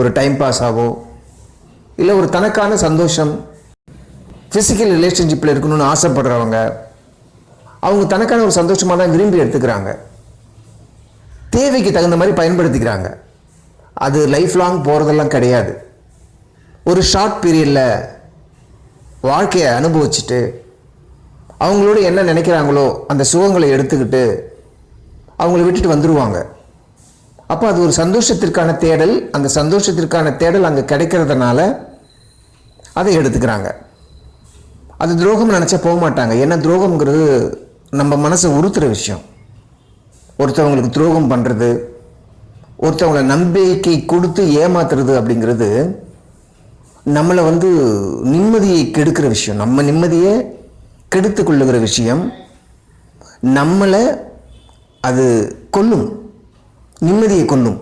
ஒரு time pass ஆகும் இல்லை ஒரு தனக்கான சந்தோஷம்? ஃபிசிக்கல் ரிலேஷன்ஷிப்பில் இருக்கணும்னு ஆசைப்படுறவங்க அவங்க தனக்கான ஒரு சந்தோஷமாக தான் விரும்பி எடுத்துக்கிறாங்க. தேவைக்கு தகுந்த மாதிரி பயன்படுத்திக்கிறாங்க. அது லைஃப் லாங் போகிறதெல்லாம் கிடையாது. ஒரு ஷார்ட் பீரியடில் வாழ்க்கையை அனுபவிச்சுட்டு அவங்களோட என்ன நினைக்கிறாங்களோ அந்த சுகங்களை எடுத்துக்கிட்டு அவங்கள விட்டுட்டு வந்துடுவாங்க அப்போ அது ஒரு சந்தோஷத்திற்கான தேடல். அந்த சந்தோஷத்திற்கான தேடல் அங்கே கிடைக்கிறதுனால அதை எடுத்துக்கிறாங்க. அது துரோகம் நினச்சா போக மாட்டாங்க. ஏன்னா துரோகம்ங்கிறது நம்ம மனசை உறுத்துற விஷயம். ஒருத்தவங்களுக்கு துரோகம் பண்ணுறது ஒருத்தவங்கள நம்பிக்கை கொடுத்து ஏமாத்துறது அப்படிங்கிறது நம்மளை வந்து நிம்மதியை கெடுக்கிற விஷயம். நம்ம நிம்மதியை கெடுத்து கொள்ளுகிற விஷயம். நம்மளை அது கொல்லும். நிம்மதியை கொல்லும்